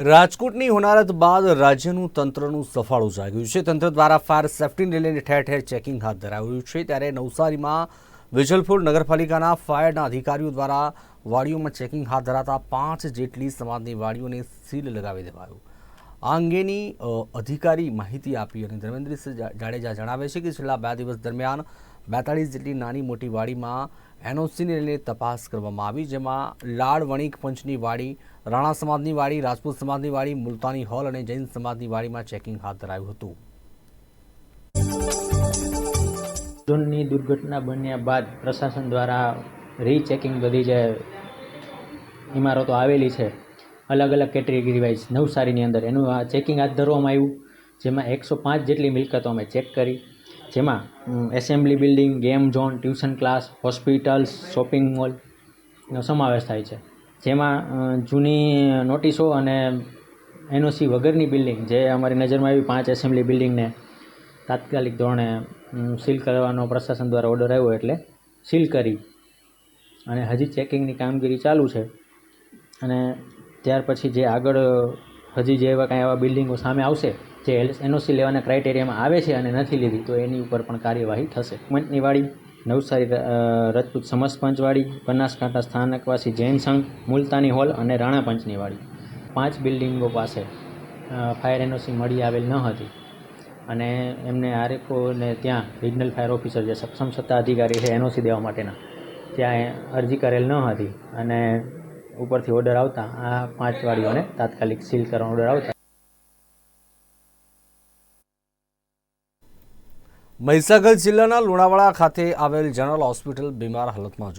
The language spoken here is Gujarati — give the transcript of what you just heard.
રાજકોટની હોનારત બાદ રાજ્યનું તંત્રનું સફાળું જાગ્યું છે. તંત્ર દ્વારા ફાયર સેફટીને લઈને ઠેર ઠેર ચેકિંગ હાથ ધરાવ્યું છે. ત્યારે નવસારીમાં વિજલપુર નગરપાલિકાના ફાયરના અધિકારીઓ દ્વારા વાડીઓમાં ચેકિંગ હાથ ધરાતા પાંચ જેટલી સમાજની વાડીઓને સીલ લગાવી દેવાયું. આ અંગેની અધિકારી માહિતી આપી અને ધર્મેન્દ્રસિંહ જાડેજા જણાવે છે કે છેલ્લા બે દિવસ દરમિયાન બેતાળીસ જેટલી નાની મોટી વાડીમાં એનઓસીને લઈને તપાસ કરવામાં આવી, જેમાં લાડ વણિક પંચની વાડી, રાણા સમાજની વાડી, રાજપૂત સમાજની વાડી, મુલતાની હોલ અને જૈન સમાજની વાડીમાં ચેકિંગ હાથ ધરાયું હતું. ડ્રોનની દુર્ઘટના બન્યા બાદ પ્રશાસન દ્વારા રીચેકિંગ બધી જે ઇમારતો આવેલી છે, અલગ અલગ કેટેગરી વાઇઝ નવસારીની અંદર, એનું ચેકિંગ હાથ ધરવામાં આવ્યું, જેમાં એકસો પાંચ જેટલી મિલકતો અમે ચેક કરી જેમાં assembly building game zone tuition class hospitals shopping મોલનો સમાવેશ થાય છે. જેમાં જૂની નોટિસો અને એનઓસી વગરની બિલ્ડિંગ જે અમારી નજરમાં આવી પાંચ એસેમ્બલી બિલ્ડિંગને તાત્કાલિક ધોરણે સીલ કરવાનો પ્રશાસન દ્વારા ઓર્ડર આવ્યો એટલે સીલ કરી. અને હજી ચેકિંગની કામગીરી ચાલુ છે. અને ત્યાર પછી જે આગળ, હજી જે એવા કાંઈ એવા બિલ્ડિંગો સામે આવશે જે એનઓસી લેવાના ક્રાઇટેરિયામાં આવે છે અને નથી લીધી, તો એની ઉપર પણ કાર્યવાહી થશે. પંચની વાડી નવસારી રજપૂત સમસ્ત પંચવાડી બનાસકાંઠા સ્થાનકવાસી જૈન સંઘ, મુલતાની હોલ અને રાણા પંચની વાડી પાંચ બિલ્ડિંગો પાસે ફાયર એનઓસી મળી આવેલ ન હતી. અને એમને આરએફઓને ત્યાં રિજનલ ફાયર ઓફિસર જે સક્ષમ સત્તા અધિકારી છે એનઓસી દેવા માટેના, ત્યાં અરજી કરેલ ન હતી. અને ઉપરથી ઓર્ડર આવતા, આ પાંચ વાડીઓને તાત્કાલિક સીલ કરવાનો ઓર્ડર આવતા. મહીસાગર જિલ્લાના લુણાવાડા ખાતે આવેલ જનરલ હોસ્પિટલ બીમાર હાલતમાં